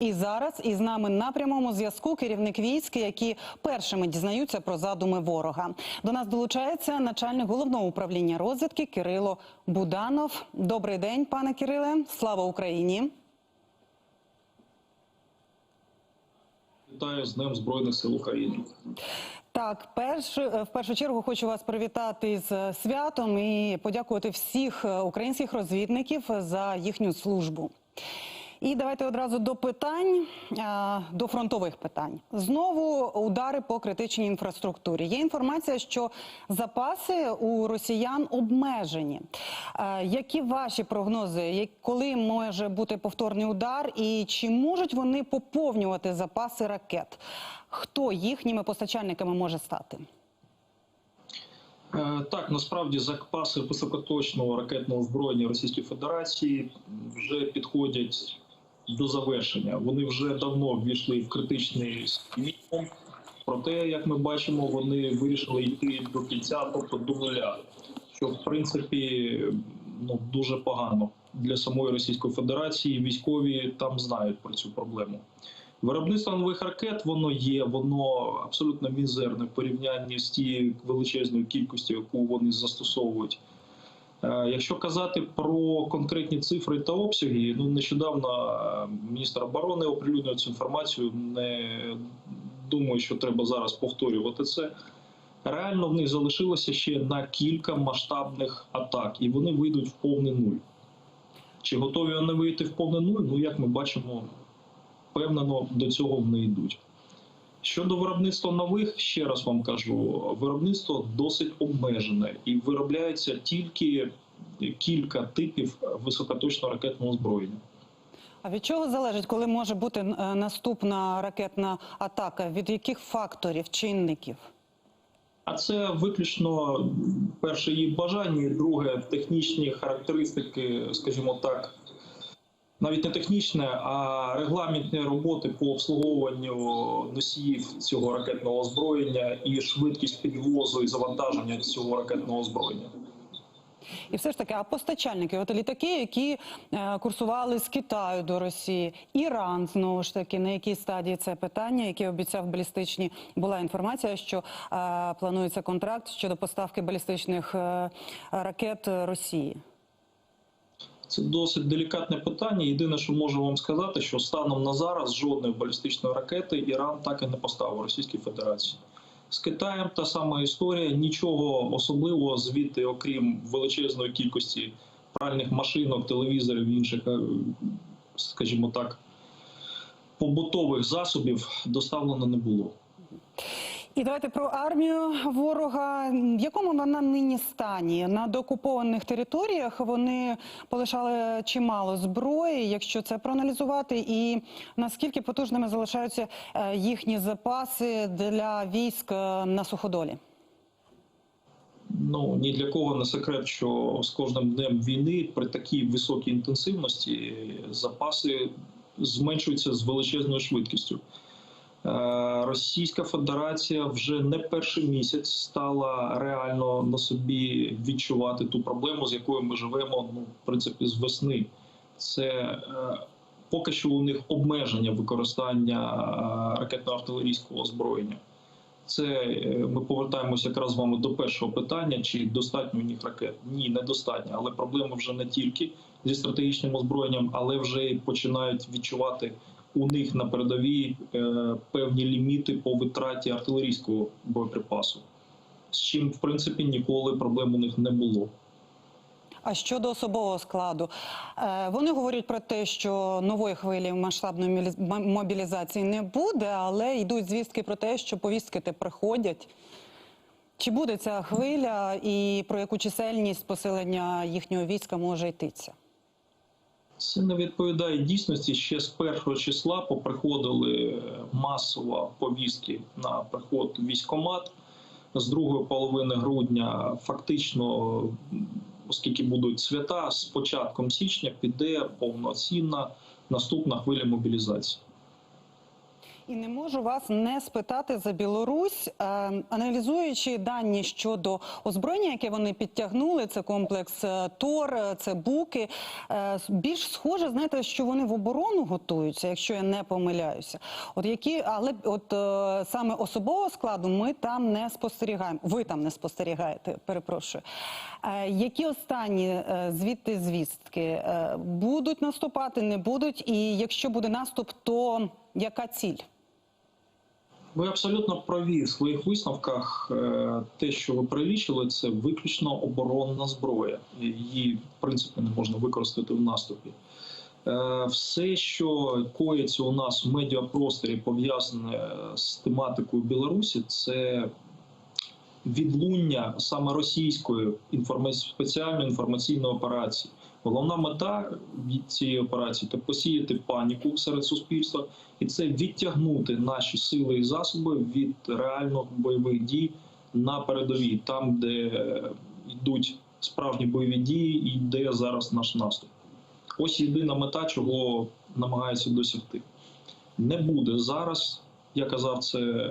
І зараз із нами на прямому зв'язку керівник військ, які першими дізнаються про задуми ворога. До нас долучається начальник головного управління розвідки Кирило Буданов. Добрий день, пане Кириле. Слава Україні. Вітаю з Днем Збройних сил України. Так, перш, е, в першу чергу хочу вас привітати з святом і подякувати всіх е, українських розвідників за їхню службу. І давайте одразу до питань, до фронтових питань. Знову удари по критичній інфраструктурі. Є інформація, що запаси у росіян обмежені. Які ваші прогнози? Коли може бути повторний удар, і чи можуть вони поповнювати запаси ракет? Хто їхніми постачальниками може стати? Е, Так, насправді запаси високоточного ракетного озброєння Російської Федерації вже підходять до завершення. Вони вже давно ввійшли в критичний мінімум. Проте, як ми бачимо, вони вирішили йти до кінця, тобто до нуля, що в принципі ну дуже погано для самої Російської Федерації. Військові там знають про цю проблему. Виробництво нових ракет воно є, воно абсолютно мізерне в порівнянні з тією величезною кількістю, яку вони застосовують. Е, Якщо казати про конкретні цифри та обсяги, ну нещодавно е, міністр оборони оприлюднив цю інформацію. Не думаю, що треба зараз повторювати це. Реально в них залишилося ще на кілька масштабних атак, і вони вийдуть в повний нуль. Чи готові вони вийти в повний нуль? Ну, як ми бачимо, впевнено до цього вони йдуть. Щодо виробництва нових, ще раз вам кажу, виробництво досить обмежене і виробляється тільки кілька типів високоточного ракетного озброєння. А від чого залежить, коли може бути е, наступна ракетна атака? Від яких факторів, чинників? А це виключно перше їх бажання, друге технічні характеристики, скажімо так, навіть не технічне, а регламентні роботи по обслуговуванню носіїв цього ракетного озброєння і швидкість підвозу і завантаження цього ракетного озброєння. І все ж таки, а постачальники, от літаки, які е, курсували з Китаю до Росії, Іран знову ж таки, на якій стадії це питання, яке обіцяв балістичні, була інформація, що е, планується контракт щодо поставки балістичних е, ракет Росії. Це досить делікатне питання. Єдине, що можу вам сказати, що станом на зараз жодної балістичної ракети Іран так і не поставив Російській Федерації. З Китаєм та сама історія, нічого особливого звідти, окрім величезної кількості пральних машинок, телевізорів інших, е, скажімо так, побутових засобів доставлено не було. І давайте про армію ворога. В якому вона нині стані? На деокупованих територіях вони полишали чимало зброї, якщо це проаналізувати, і наскільки потужними залишаються е, їхні запаси для військ е, на суходолі? Ну ні для кого не секрет, що з кожним днем війни при такій високій інтенсивності запаси зменшуються з величезною швидкістю. Е, Російська Федерація вже не перший місяць стала реально на собі відчувати ту проблему, з якою ми живемо. Ну, в принципі, з весни. Це е, поки що у них обмеження використання е, ракетно-артилерійського озброєння. Це ми повертаємося якраз з вами до першого питання: чи достатньо у них ракет? Ні, недостатньо. Але проблема вже не тільки зі стратегічним озброєнням, але вже починають відчувати у них на передовій е, певні ліміти по витраті артилерійського боєприпасу, з чим в принципі ніколи проблем у них не було. А щодо особового складу, Е, вони говорять про те, що нової хвилі масштабної мобілізації не буде, але йдуть звістки про те, що повістки те приходять. Чи буде ця хвиля, і про яку чисельність посилення їхнього війська може йтися? Це не відповідає дійсності. Ще з першого числа поприходили масово повістки на приход військомат. З другої половини грудня, фактично, оскільки будуть свята, з початком січня піде повноцінна наступна хвиля мобілізації. І не можу вас не спитати за Білорусь, Е, аналізуючи дані щодо озброєння, яке вони підтягнули, це комплекс е, ТОР, е, це буки. Більш схоже, знаєте, що вони в оборону готуються, якщо я не помиляюся. От які, але от саме особового складу ми там не спостерігаємо. Ви там не спостерігаєте, перепрошую. Які останні звідти звістки будуть наступати, не будуть? І якщо буде наступ, то яка ціль? Ви абсолютно праві в своїх висновках. Е, Те, що ви прилічили, це виключно оборонна зброя. Її в принципі не можна використати в наступі. Е, Все, що коїться у нас в медіапросторі, пов'язане з тематикою Білорусі, це відлуння саме російської інформа- спеціальної інформаційної операції. Головна мета від цієї операції це посіяти паніку серед суспільства, і це відтягнути наші сили і засоби від реальних бойових дій на передовій, там, де йдуть справжні бойові дії, і йде зараз наш наступ. Ось єдина мета, чого намагаються досягти. Не буде зараз. Я казав це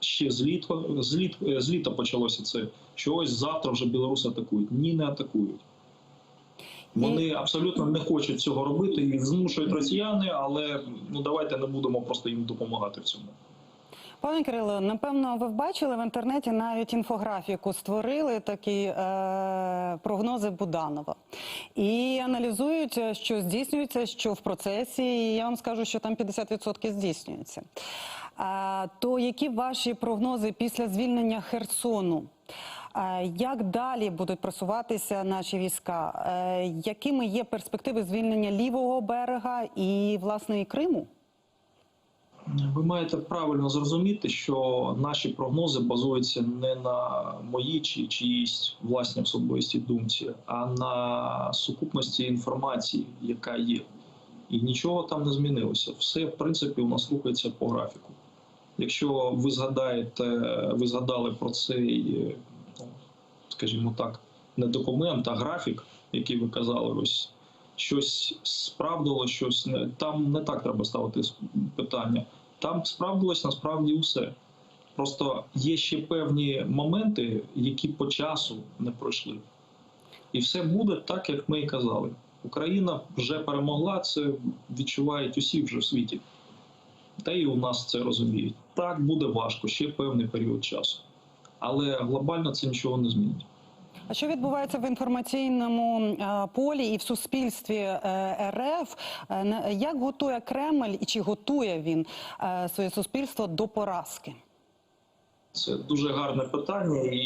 ще з літа, з, літ, е, з літа почалося це. Що ось завтра вже білоруси атакують. Ні, не атакують. Вони абсолютно не хочуть цього робити, їх змушують росіяни, але ну давайте не будемо просто їм допомагати в цьому. Пане Кирило, напевно, ви бачили в інтернеті навіть інфографіку створили такі е, прогнози Буданова. І аналізують, е, що здійснюється, що в процесі, і я вам скажу, що там 50% здійснюється. А, то які ваші прогнози після звільнення Херсону? А, Як далі будуть просуватися наші війська? Е, Якими є перспективи звільнення лівого берега і власне і Криму? Ви маєте правильно зрозуміти, що наші прогнози базуються не на моїй чи чиїсь власній особистій думці, а на сукупності інформації, яка є. І нічого там не змінилося. Все, в принципі, у нас рухається по графіку. Якщо ви згадаєте, ви згадали про цей, скажімо так, не документ, а графік, який ви казали, ось щось справдило, щось не там не так треба ставити питання. Там справдилось насправді усе. Просто є ще певні моменти, які по часу не пройшли. І все буде так, як ми і казали. Україна вже перемогла, це відчувають усі вже в світі. Та і у нас це розуміють. Так буде важко, ще певний період часу. Але глобально це нічого не змінить. А що відбувається в інформаційному е, полі і в суспільстві е, РФ? Е, Як готує Кремль і чи готує він своє суспільство до поразки? Це дуже гарне питання, і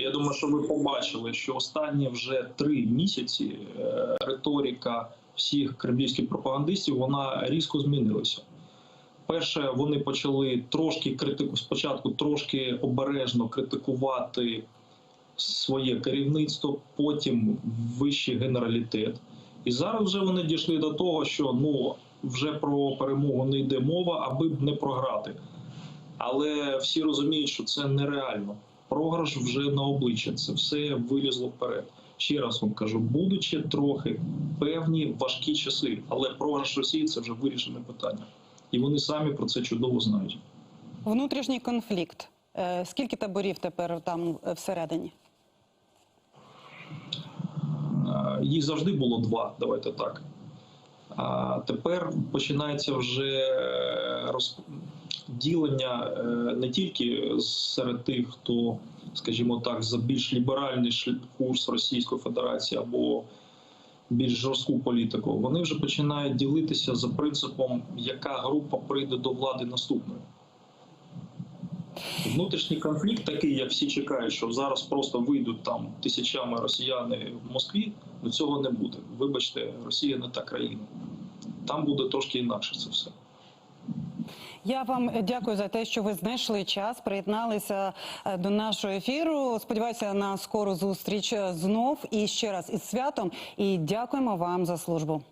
я думаю, що ви побачили, що останні вже три місяці риторика всіх кремлівських пропагандистів вона різко змінилася. Перше, вони почали трошки критику спочатку, трошки обережно критикувати своє керівництво, потім вищий генералітет. І зараз вже вони дійшли до того, що ну вже про перемогу не йде мова, аби не програти. Але всі розуміють, що це нереально. Програш вже на обличчя. Це все вилізло вперед. Ще раз вам кажу, будуть ще трохи певні важкі часи, але програш Росії це вже вирішене питання, і вони самі про це чудово знають. Внутрішній конфлікт. Е, Скільки таборів тепер там всередині? Е, Їх завжди було два, давайте так. А тепер починається вже розділення е, не тільки серед тих, хто, скажімо так, за більш ліберальний курс Російської Федерації або більш жорстку політику. Вони вже починають ділитися за принципом, яка група прийде до влади наступною. Внутрішній конфлікт такий, як всі чекають, що зараз просто вийдуть там тисячами росіяни в Москві. До цього не буде. Вибачте, Росія не та країна. Там буде трошки інакше це все. Я вам дякую за те, що ви знайшли час, приєдналися е, до нашого ефіру. Сподіваюся на скору зустріч е, знов і ще раз із святом. І дякуємо вам за службу.